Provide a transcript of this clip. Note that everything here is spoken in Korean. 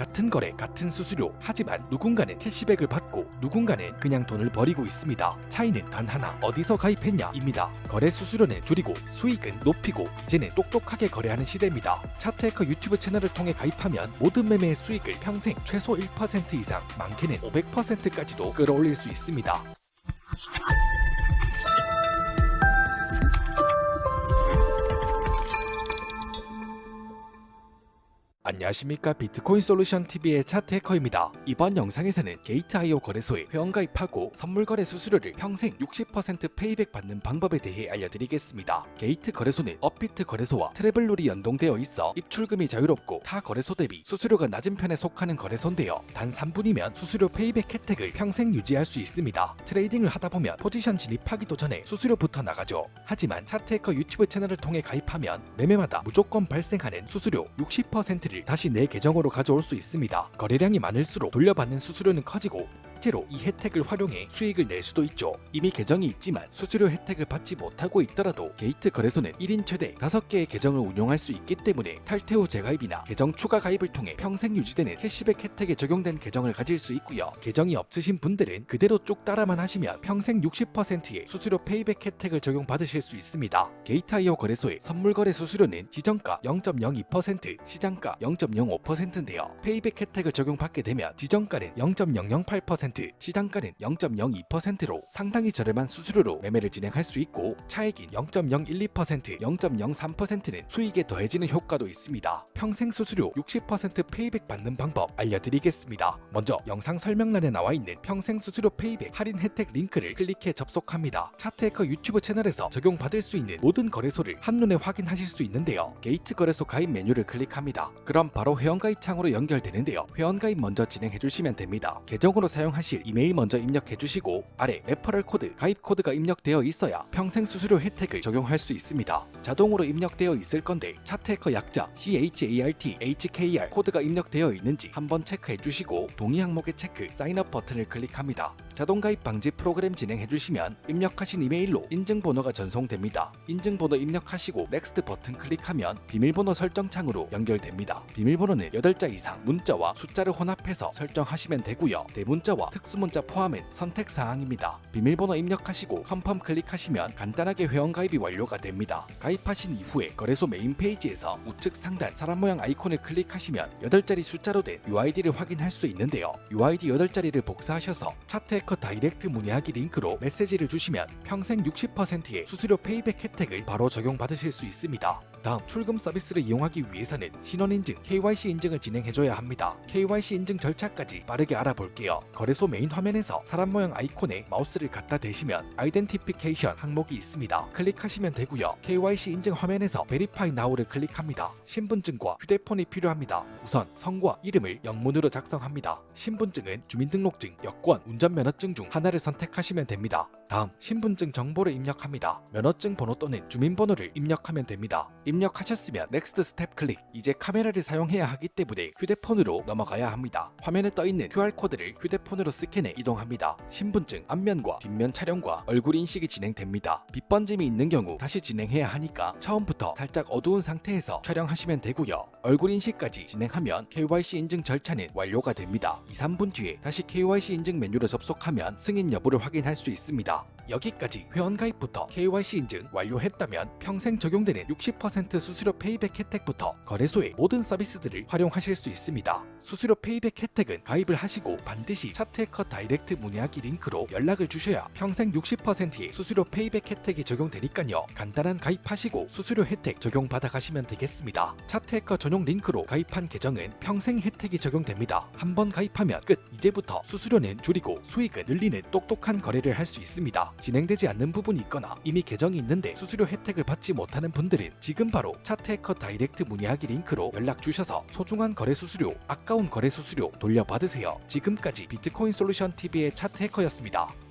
같은 거래, 같은 수수료. 하지만 누군가는 캐시백을 받고 누군가는 그냥 돈을 버리고 있습니다. 차이는 단 하나. 어디서 가입했냐입니다. 거래 수수료는 줄이고 수익은 높이고 이제는 똑똑하게 거래하는 시대입니다. 차트해커 유튜브 채널을 통해 가입하면 모든 매매의 수익을 평생 최소 1% 이상, 많게는 500%까지도 끌어올릴 수 있습니다. 안녕하십니까 비트코인 솔루션 TV의 차트 해커입니다. 이번 영상에서는 게이트.io 거래소에 회원가입하고 선물 거래 수수료를 평생 60% 페이백 받는 방법에 대해 알려드리겠습니다. 게이트 거래소는 업비트 거래소와 트래블룰이 연동되어 있어 입출금이 자유롭고 타 거래소 대비 수수료가 낮은 편에 속하는 거래소인데요. 단 3분이면 수수료 페이백 혜택을 평생 유지할 수 있습니다. 트레이딩을 하다 보면 포지션 진입하기도 전에 수수료부터 나가죠. 하지만 차트 해커 유튜브 채널을 통해 가입하면 매매마다 무조건 발생하는 수수료 60%를 다시 내 계정으로 가져올 수 있습니다. 거래량이 많을수록 돌려받는 수수료는 커지고 실제로 이 혜택을 활용해 수익을 낼 수도 있죠. 이미 계정이 있지만 수수료 혜택을 받지 못하고 있더라도 게이트 거래소는 1인 최대 5개의 계정을 운용할 수 있기 때문에 탈퇴 후 재가입이나 계정 추가 가입을 통해 평생 유지되는 캐시백 혜택에 적용된 계정을 가질 수 있고요. 계정이 없으신 분들은 그대로 쭉 따라만 하시면 평생 60%의 수수료 페이백 혜택을 적용받으실 수 있습니다. 게이트.io 거래소의 선물 거래 수수료는 지정가 0.02%, 시장가 0.05%인데요. 페이백 혜택을 적용받게 되면 지정가는 0.008%, 시장가는 0.02%로 상당히 저렴한 수수료로 매매를 진행할 수 있고 차액인 0.012%, 0.03%는 수익에 더해지는 효과도 있습니다. 평생 수수료 60% 페이백 받는 방법 알려드리겠습니다. 먼저 영상 설명란에 나와 있는 평생 수수료 페이백 할인 혜택 링크를 클릭해 접속합니다. 차트해커 유튜브 채널에서 적용받을 수 있는 모든 거래소를 한눈에 확인하실 수 있는데요. 게이트 거래소 가입 메뉴를 클릭합니다. 그럼 바로 회원가입 창으로 연결되는데요. 회원가입 먼저 진행해 주시면 됩니다. 계정으로 사용하 실 이메일 먼저 입력해 주시고 아래 레퍼럴 코드, 가입 코드가 입력되어 있어야 평생 수수료 혜택을 적용할 수 있습니다. 자동으로 입력되어 있을 건데 차트해커 약자 CHART HKR 코드가 입력되어 있는지 한번 체크해 주시고 동의 항목에 체크 사인업 버튼을 클릭합니다. 자동 가입 방지 프로그램 진행해 주시면 입력하신 이메일로 인증 번호가 전송됩니다. 인증 번호 입력하시고 넥스트 버튼 클릭하면 비밀번호 설정 창으로 연결됩니다. 비밀번호는 8자 이상 문자와 숫자를 혼합해서 설정하시면 되고요. 대문자와 특수문자 포함은 선택 사항입니다. 비밀번호 입력하시고 컨펌 클릭하시면 간단하게 회원 가입이 완료가 됩니다. 가입하신 이후에 거래소 메인 페이지에서 우측 상단 사람 모양 아이콘을 클릭하시면 8자리 숫자로 된 UID를 확인할 수 있는데요. UID 8자리를 복사하셔서 차트해커 다이렉트 문의하기 링크로 메시지를 주시면 평생 60%의 수수료 페이백 혜택을 바로 적용받으실 수 있습니다. 다음 출금 서비스를 이용하기 위해서는 신원인증 KYC 인증을 진행해줘야 합니다. KYC 인증 절차까지 빠르게 알아볼게요. 거래소 메인 화면에서 사람 모양 아이콘에 마우스를 갖다 대시면 아이덴티피케이션 항목이 있습니다. 클릭하시면 되고요. KYC 인증 화면에서 베리파이 나우를 클릭합니다. 신분증과 휴대폰이 필요합니다. 우선 성과 이름을 영문으로 작성합니다. 신분증은 주민등록증, 여권, 운전면허증 중 하나를 선택하시면 됩니다. 다음 신분증 정보를 입력합니다. 면허증 번호 또는 주민번호를 입력하면 됩니다. 입력하셨으면 넥스트 스텝 클릭. 이제 카메라를 사용해야 하기 때문에 휴대폰으로 넘어가야 합니다. 화면에 떠 있는 QR 코드를 휴대폰으로 스캔해 이동합니다. 신분증 앞면과 뒷면 촬영과 얼굴 인식이 진행됩니다. 빛번짐이 있는 경우 다시 진행해야 하니까 처음부터 살짝 어두운 상태에서 촬영하시면 되고요. 얼굴 인식까지 진행하면 KYC 인증 절차는 완료가 됩니다. 2, 3분 뒤에 다시 KYC 인증 메뉴로 접속하면 승인 여부를 확인할 수 있습니다. 여기까지 회원 가입부터 KYC 인증 완료했다면 평생 적용되는 60% 수수료 페이백 혜택부터 거래소의 모든 서비스들을 활용하실 수 있습니다. 수수료 페이백 혜택은 가입을 하시고 반드시 차 트해커 다이렉트 문의하기 링크로 연락을 주셔야 평생 60%의 수수료 페이백 혜택이 적용되니까요. 간단한 가입하시고 수수료 혜택 적용받아 가시면 되겠습니다. 차트해커 전용 링크로 가입한 계정은 평생 혜택이 적용됩니다. 한번 가입하면 끝. 이제부터 수수료는 줄이고 수익은 늘리는 똑똑한 거래를 할 수 있습니다. 진행되지 않는 부분이 있거나 이미 계정이 있는데 수수료 혜택을 받지 못하는 분들은 지금 바로 차트해커 다이렉트 문의하기 링크로 연락 주셔서 소중한 거래 수수료, 아까운 거래 수수료 돌려받으세요. 지금까지 비트코인 솔루션 TV의 차트 해커였습니다.